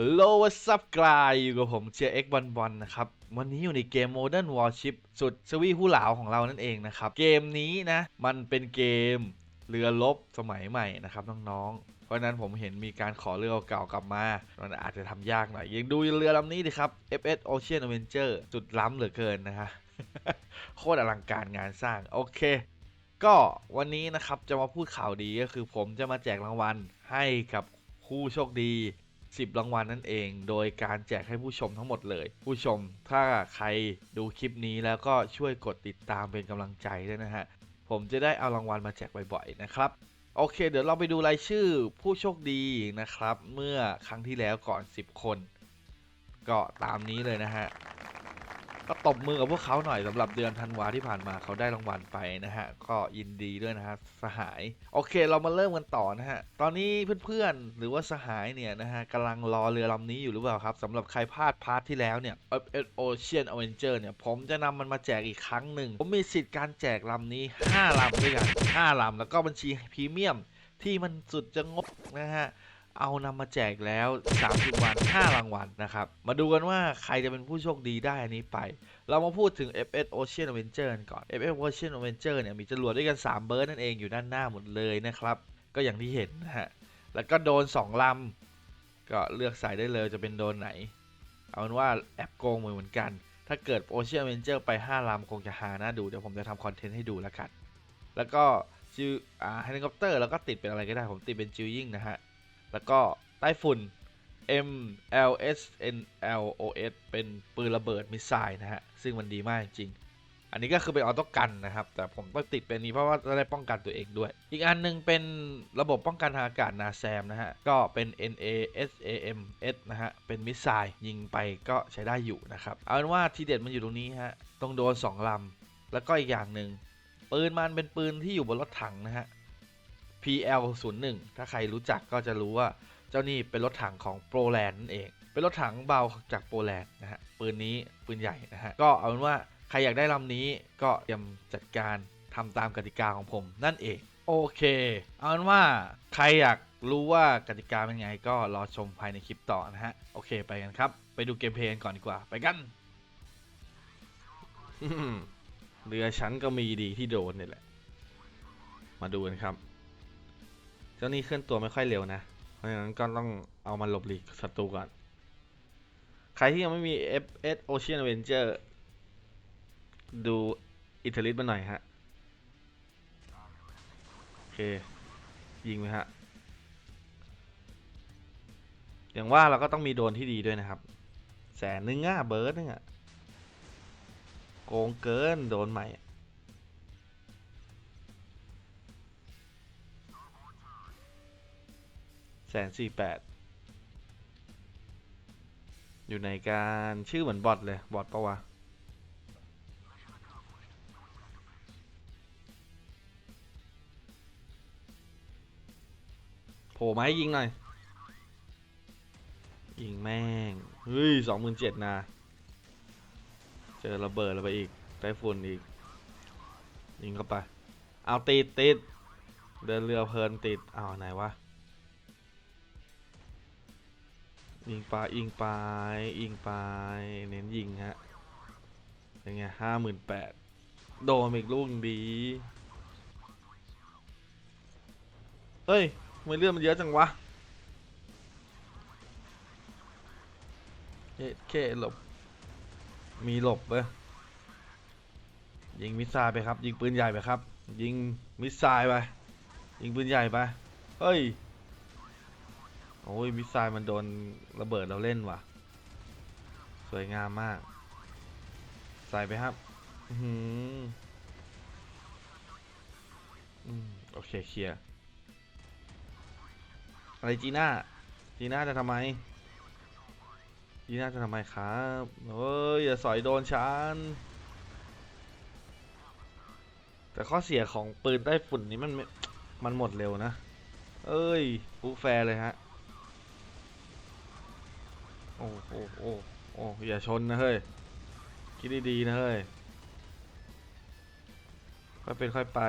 ฮัลโหลวัสปกลายอยู่กับผมเชียร์เอ็กบอลบอลนะครับ วันนี้อยู่ในเกม Modern Warship สุดสวีผู้หลาวของเรานั่นเองนะครับ เกมนี้นะ มันเป็นเกมเรือรบสมัยใหม่นะครับน้องๆ เพราะนั้นผมเห็นมีการขอเรือเก่ากลับมา มันอาจจะทำยากหน่อย ยังดูเรือลำนี้ดิครับ FS Ocean Avenger สุดล้ำเหลือเกินนะฮะโคตรอลังการงานสร้าง โอเค ก็วันนี้นะครับจะมาพูดข่าวดีก็คือผมจะมาแจกรางวัลให้กับผู้โชคดี 10 รางวัลนั่นเอง โดยการแจกให้ผู้ชมทั้งหมดเลย ผู้ชมถ้าใครดูคลิปนี้แล้วก็ช่วยกดติดตามเป็นกำลังใจด้วยนะฮะ ผมจะได้เอารางวัลมาแจกบ่อยๆนะครับโอเค เดี๋ยวเราไปดูรายชื่อผู้โชคดีนะครับ เมื่อครั้งที่แล้วก่อน 10 คน ก็ตามนี้เลยนะฮะ ตบมือกับพวกเขาหน่อยสำหรับเดือนธันวาที่ผ่านมาเขาได้รางวัลไปนะฮะ ก็ยินดีด้วยนะฮะสหาย โอเคเรามาเริ่มกันต่อนะฮะ ตอนนี้เพื่อนๆ หรือว่าสหายเนี่ยนะฮะกำลังรอเรือลำนี้อยู่หรือเปล่าครับสำหรับใครพลาดพาร์ทที่แล้วเนี่ย Ocean Avenger เนี่ย ผมจะนำมันมาแจกอีกครั้งหนึ่ง ผมมีสิทธิ์การแจกลำนี้ 5ลำด้วยกัน5ลำแล้วก็บัญชีพรีเมียมที่มันสุดจะงบนะฮะ เอานำมาแจกแล้ว 30 วัน 5 รางวัลนะครับ มาดูกันว่าใครจะเป็นผู้โชคดีได้อันนี้ไป เรามาพูดถึง FS Ocean Avenger ก่อน FS Ocean Avenger เนี่ยมีจรวดด้วยกัน 3 เบิร์ดนั่นเองอยู่ด้านหน้าหมดเลยนะครับ ก็อย่างที่เห็นนะฮะ แล้วก็โดน 2 ลำ ก็เลือกใส่ได้เลยจะเป็นโดนไหน เอาเป็นว่าแอบโกงมือเหมือนกัน ถ้าเกิด Ocean Avenger ไป 5 ลำคงจะหาหน่าดู เดี๋ยวผมจะทำคอนเทนต์ให้ดูแล้วกัน แล้วก็จิวอ่าเฮลิคอปเตอร์แล้วก็ติดเป็นอะไรก็ได้ผมติดเป็นจิวยิงนะฮะ แล้วก็ใต้ฝุ่น M L S N L O S เป็นปืนระเบิดมิสไซล์นะฮะ ซึ่งมันดีมากจริง อันนี้ก็คือเป็นออโต้กันนะครับ แต่ผมต้องติดเป็นนี้เพราะว่าจะได้ป้องกันตัวเองด้วย อีกอันหนึงเป็นระบบป้องกันทางอากาศนาแซมนะฮะ ก็เป็น N A S A M S นะฮะ เป็นมิสไซล์ยิงไปก็ใช้ได้อยู่นะครับ เอาเป็นว่าทีเด็ดมันอยู่ตรงนี้ฮะ ต้องโดน 2 ลำ แล้วก็อีกอย่างหนึ่งปืนมันเป็นปืนที่อยู่บนรถถังนะฮะ PL 0 1 ถ้าใครรู้จักก็จะรู้ว่าเจ้านี่เป็นรถถังของโปรแลนด์นั่นเอง เป็นรถถังเบาจากโปรแลนด์นะฮะ ปืนนี้ปืนใหญ่นะฮะ ก็เอาเป็นว่าใครอยากได้ลำนี้ก็เตรียมจัดการทำตามกติกาของผมนั่นเอง โอเค เอาเป็นว่าใครอยากรู้ว่ากติกาเป็นไงก็รอชมภายในคลิปต่อนะฮะ โอเคไปกันครับ ไปดูเกมเพลย์กันก่อนดีกว่า ไปกันเรือฉันก็มีดีที่โดนนี่แหละ มาดูกันครับ เจ้านี่เคลื่อนตัวไม่ค่อยเร็วนะ เพราะฉะนั้นก็ต้องเอามาหลบหลีกศัตรูก่อน ใครที่ยังไม่มี FS Ocean Avenger ดูอิตาลีมาหน่อยฮะ โอเค ยิงไหมฮะ อย่างว่าเราก็ต้องมีโดนที่ดีด้วยนะครับ แสนนึงอะเบิร์ดนึงอะ โกงเกินโดนใหม่ แสนสี่แปดอยู่ในการชื่อเหมือนบอทเลย บอทปะวะ โผล่มาให้ยิงหน่อย ยิงแม่ง เฮ้ยสองหมื่นเจ็ดนะ เจอระเบิดแล้วไปอีกไต้ฝุ่นอีก ยิงเข้าไป เอาติดติด เดินเรือเพลินติดอ้าวไหนวะ ยิงไปยิงไปยิงไปเน้นยิงฮะยังไงห้าหมื่นแปดโดนอีกลูกดี เฮ้ยไม่เลือดมันเยอะจังวะเอ๊ะเคหลบ มีหลบเว้ยยิงมิสไซล์ไปครับ ยิงปืนใหญ่ไปครับ ยิงมิสไซล์ไป ยิงปืนใหญ่ไป เฮ้ย โอ้ยมิสไซล์มันโดนระเบิดเราเล่นว่ะ สวยงามมาก ใส่ไปครับ อืมโอเคเคลียร์อะไรจีน่า จีน่าจะทำไม จีน่าจะทำไมครับเฮ้ยอย่าสอยโดนฉัน แต่ข้อเสียของปืนใต้ฝุ่นนี้มันมันหมดเร็วนะ เอ้ยฟูแฟร์เลยฮะ โอ้โอ้โอ้โอ้อย่าชนนะเฮ้ย คิดดีๆนะเฮ้ย ค่อยเป็นค่อยไป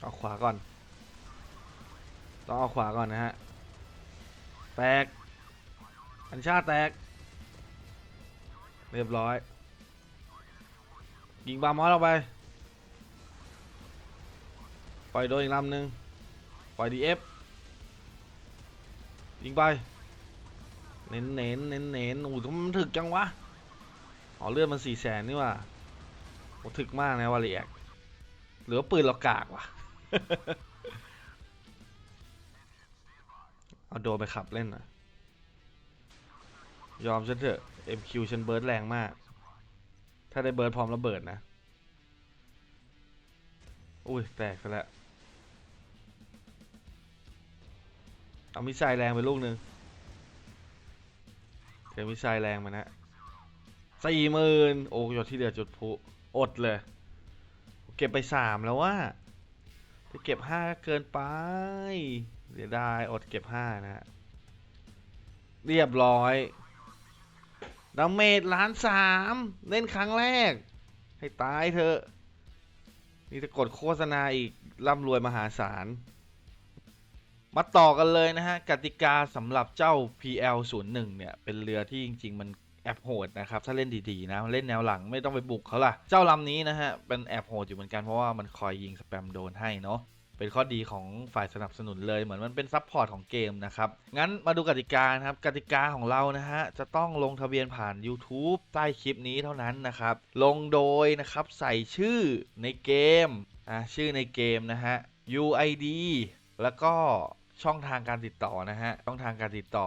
เอาขวาก่อน ต้องเอาขวาก่อนนะฮะ แตก อัญชาแตก เรียบร้อย ยิงบาร์มอสออกไป ปล่อยโดนอีกลำหนึ่งปล่อยดีเอฟยิงไป เน้นเน้นเน้นเน้นโอ้โหทำไมมันถึกจังวะอ๋อเลือดมันสี่แสนนี่ว่าโอ้ถึกมากนะวาเลียกหรือว่าปืนเรากากวะเอาโดไปขับเล่นนะยอมฉันเถอะ MQ ฉันเบิร์ดแรงมาก ถ้าได้เบิร์ดพร้อมระเบิดนะ อุ้ย แตกซะแล้ว เอามิสไซล์แรงไปลูกหนึ่ง เทมิสไซแรงมานะสี่หมื่นโอ้ยอดที่เดือดจุดพุอดเลย เก็บไปสามแล้วว่าจะเก็บห้าเกินไปเดี๋ยวได้อดเก็บห้านะฮะเรียบร้อยดาเมจล้านสามเล่นครั้งแรก ให้ตายเถอะ นี่จะกดโฆษณาอีกร่ำรวยมหาศาล มาต่อกันเลยนะฮะกติกาสำหรับเจ้า PL01 เนี่ยเป็นเรือที่จริง ๆ มันแอบโหดนะครับถ้าเล่นดีๆนะเล่นแนวหลังไม่ต้องไปบุกเขาล่ะ เจ้าลำนี้นะฮะเป็นแอบโหดอยู่เหมือนกันเพราะว่ามันคอยยิงสแปมโดนให้เนาะเป็นข้อดีของฝ่ายสนับสนุนเลยเหมือนมันเป็นซับพอร์ตของเกมนะครับงั้นมาดูกติกาครับกติกาของเรานะฮะจะต้องลงทะเบียนผ่าน YouTube ใต้คลิปนี้เท่านั้นนะครับลงโดยนะครับใส่ชื่อในเกมอะชื่อในเกมนะฮะ UID แล้วก็ ช่องทางการติดต่อนะฮะ ช่องทางการติดต่อ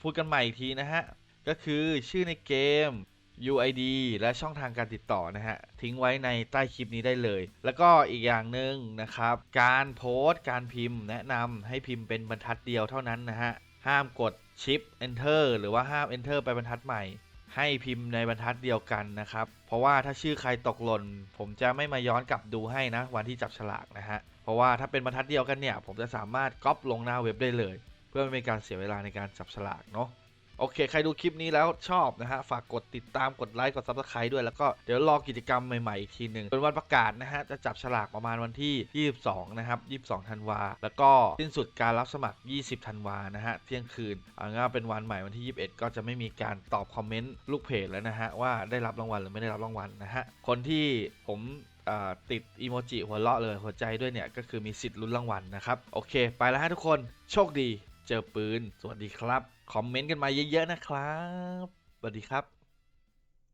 พูดกันใหม่อีกทีนะฮะ ก็คือชื่อในเกม UID และช่องทางการติดต่อนะฮะ ทิ้งไว้ในใต้คลิปนี้ได้เลย แล้วก็อีกอย่างหนึ่งนะครับ การโพสต์การพิมพ์แนะนำให้พิมพ์เป็นบรรทัดเดียวเท่านั้นนะฮะ ห้ามกดชิป enter หรือว่าห้าม enter ไปบรรทัดใหม่ ให้พิมพ์ในบรรทัดเดียวกันนะครับ เพราะว่าถ้าชื่อใครตกหล่น ผมจะไม่มาย้อนกลับดูให้นะ วันที่จับฉลากนะฮะ ราะว่าถ้าเป็นบรรทัดเดียวกันเนี่ย ผมจะสามารถก๊อปลงหน้าเว็บได้เลย เพื่อไม่เป็นการเสียเวลาในการจับฉลากเนาะโอเค ใครดูคลิปนี้แล้วชอบนะฮะ ฝากกดติดตาม กดไลค์ กด Subscribe ด้วย แล้วก็เดี๋ยวรอกิจกรรมใหม่ ๆ อีกทีหนึ่งเป็นวันประกาศนะฮะ จะจับฉลากประมาณวันที่ 22 นะครับ 22 ธันวา แล้วก็สิ้นสุดการรับสมัคร 20 ธันวา นะฮะ เที่ยงคืนเอาง่ายๆเป็นวันใหม่วันที่ 21 ก็จะไม่มีการตอบคอมเมนต์ลูกเพจแล้วนะฮะ ว่าได้รับรางวัลหรือไม่ได้รับรางวัลนะฮะ คนที่ผม ติดอีโมจิหัวเราะเลยหัวใจด้วยเนี่ย ก็คือมีสิทธิ์ลุ้นรางวัลนะครับ โอเค ไปแล้วฮะทุกคนโชคดี เจอปืน สวัสดีครับ คอมเมนต์กันมาเยอะๆนะครับ สวัสดีครับ